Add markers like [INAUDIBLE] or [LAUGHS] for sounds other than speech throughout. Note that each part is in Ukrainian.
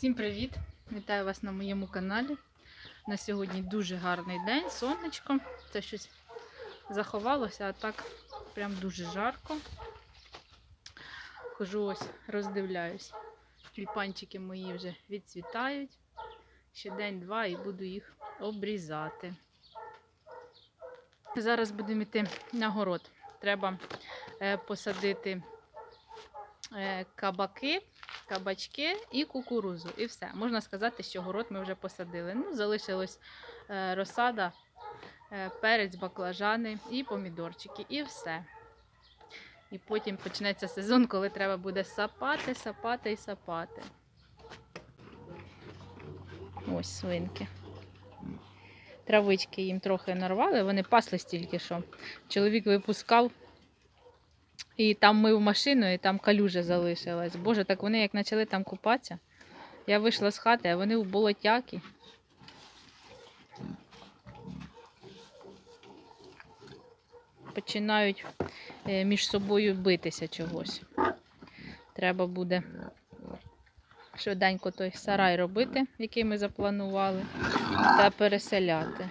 Всім привіт! Вітаю вас на моєму каналі. На сьогодні дуже гарний день, сонечко. Це щось заховалося, а так прям дуже жарко. Хожу ось, роздивляюсь. Тюльпанчики мої вже відцвітають. Ще день-два і буду їх обрізати. Зараз будемо йти на город. Треба е, посадити е, кабаки кабачки і кукурузу. І все. Можна сказати, що город ми вже посадили. Ну, залишилось е, розсада, е, перець, баклажани і помідорчики. І все. І потім почнеться сезон, коли треба буде сапати, сапати і сапати. Ось свинки. Травички їм трохи нарвали, вони паслись тільки що. Чоловік випускав і там мив машину, і там калюжа залишилась. Боже, так вони як почали там купатися. Я вийшла з хати, а вони в болотяки. Починають е, між собою битися чогось. Треба буде швиденько той сарай робити, який ми запланували, та переселяти.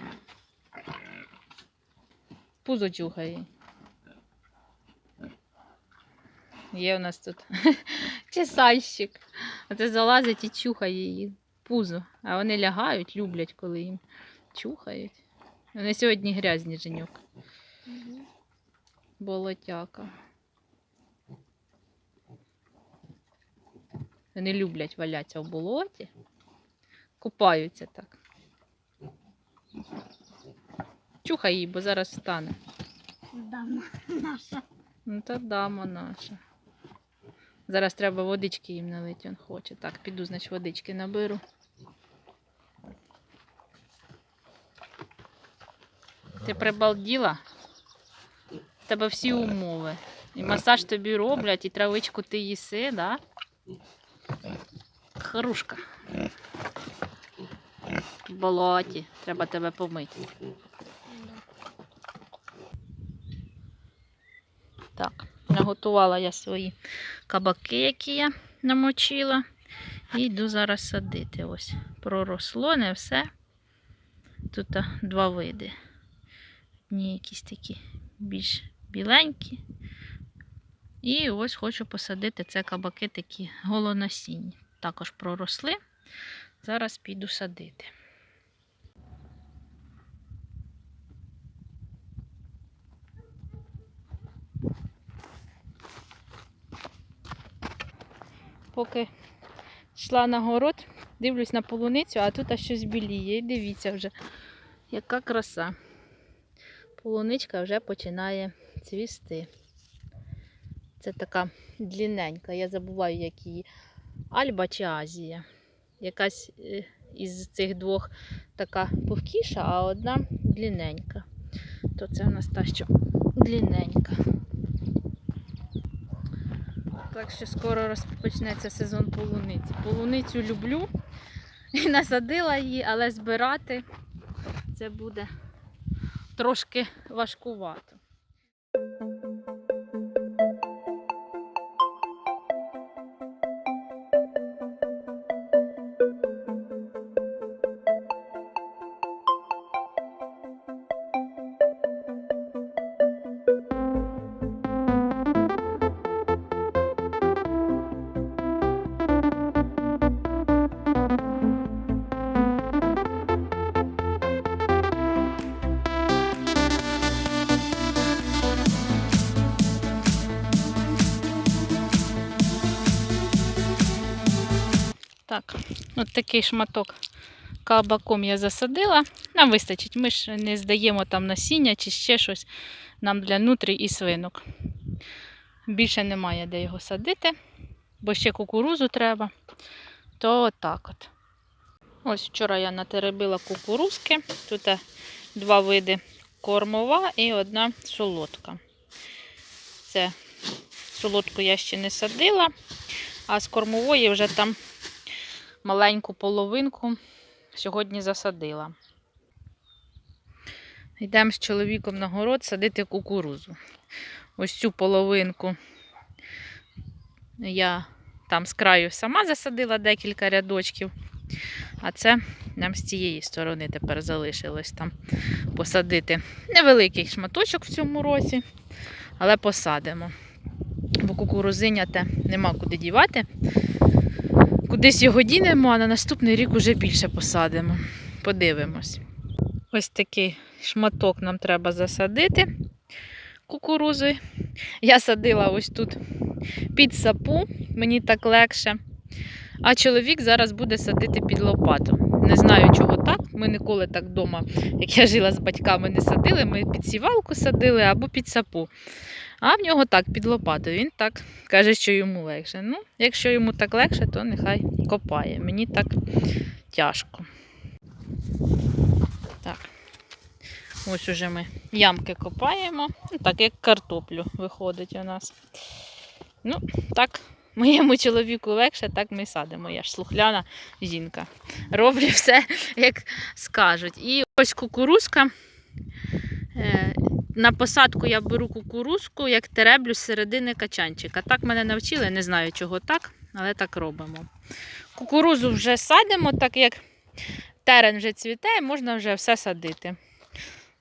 Пузо чухає. Є у нас тут [LAUGHS] чесальщик. Оце залазить і чухає її пузо. А вони лягають, люблять, коли їм чухають. Вони сьогодні грязні женюк. Болотяка. Вони люблять валятися в болоті. Купаються так. Чухай її, бо зараз встане. Дама наша. Ну, та дама наша. Зараз треба водички їм налити, він хоче. Так, піду, значить, водички наберу. Ти прибалділа? У тебе всі умови. І масаж тобі роблять, і травичку ти їси, да? Харушка. В болоті. Треба тебе помити. Так, наготувала я свої кабаки, які я намочила. І йду зараз садити. Ось проросло, не все. Тут два види. Одні якісь такі більш біленькі. І ось хочу посадити це кабаки такі голонасінні. Також проросли. Зараз піду садити. Поки йшла на город, дивлюсь на полуницю, а тут щось біліє. І дивіться вже, яка краса. Полуничка вже починає цвісти. Це така длинненька. Я забуваю, як її Альба чи Азія. Якась е, із цих двох така пухкіша, а одна длинненька. То це у нас та, що длинненька. Так що скоро розпочнеться сезон полуниці. Полуницю люблю [LAUGHS] і насадила її, але збирати це буде трошки важкувато. Так, от такий шматок кабаком я засадила. Нам вистачить. Ми ж не здаємо там насіння чи ще щось нам для нутрій і свинок. Більше немає де його садити, бо ще кукурузу треба. То отак от. Ось вчора я натеребила кукурузки. Тут е, два види кормова і одна солодка. Це солодку я ще не садила, а з кормової вже там маленьку половинку сьогодні засадила. Йдемо з чоловіком на город садити кукурузу. Ось цю половинку я там з краю сама засадила декілька рядочків. А це нам з цієї сторони тепер залишилось там посадити невеликий шматочок в цьому році, але посадимо. Бо кукурузиня те нема куди дівати. Кудись його дінемо, а на наступний рік уже більше посадимо. Подивимось. Ось такий шматок нам треба засадити кукурузи. Я садила ось тут під сапу, мені так легше. А чоловік зараз буде садити під лопату. Не знаю, чого так. Ми ніколи так вдома, як я жила з батьками, не садили. Ми під сівалку садили або під сапу. А в нього так, під лопатою. Він так каже, що йому легше. Ну, якщо йому так легше, то нехай копає. Мені так тяжко. Так. Ось уже ми ямки копаємо. Ну, так, як картоплю виходить у нас. Ну, так, моєму чоловіку легше, так ми садимо. Я ж слухляна жінка. Роблю все, як скажуть. І ось кукурузка. На посадку я беру кукурузку, як тереблю з середини качанчика. Так мене навчили, не знаю, чого так, але так робимо. Кукурузу вже садимо, так як терен вже цвіте, можна вже все садити.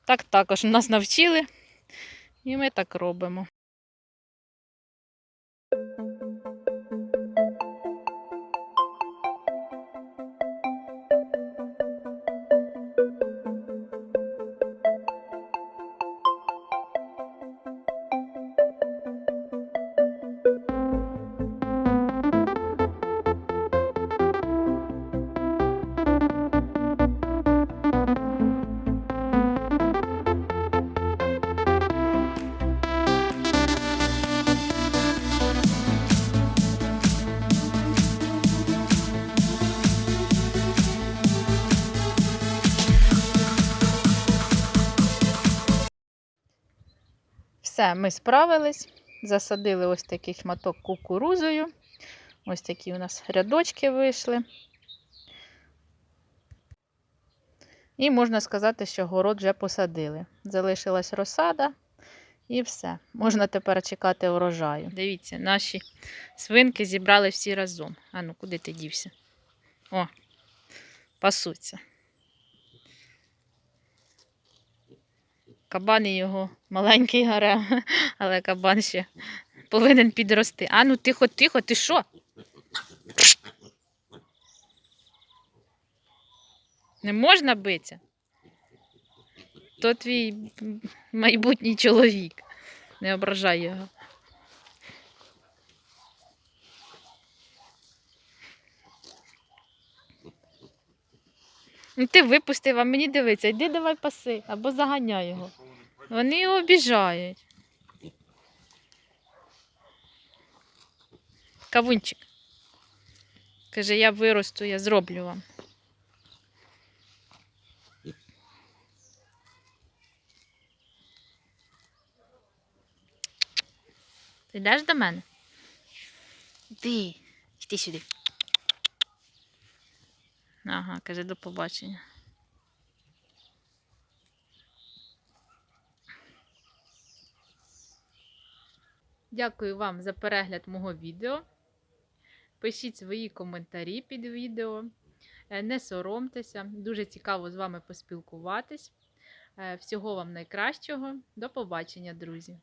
Так також нас навчили, і ми так робимо. Все, ми справились. Засадили ось такий шматок кукурузою. Ось такі у нас рядочки вийшли. І можна сказати, що город вже посадили. Залишилась розсада і все. Можна тепер чекати врожаю. Дивіться, наші свинки зібрали всі разом. А ну, куди ти дівся? О, пасуться. Кабан і його маленький гарем, але кабан ще повинен підрости. А ну тихо, тихо, ти що? Не можна битися? То твій майбутній чоловік. Не ображай його. Ну ти випустив, а мені дивиться, йди давай паси або заганяй його. Вони його обіжають. Кавунчик. Каже, я виросту, я зроблю вам. Ти йдеш до мене? Йди, йди сюди. Ага, каже, до побачення. Дякую вам за перегляд мого відео. Пишіть свої коментарі під відео. Е, Не соромтеся, дуже цікаво з вами поспілкуватись. Е, Всього вам найкращого. До побачення, друзі!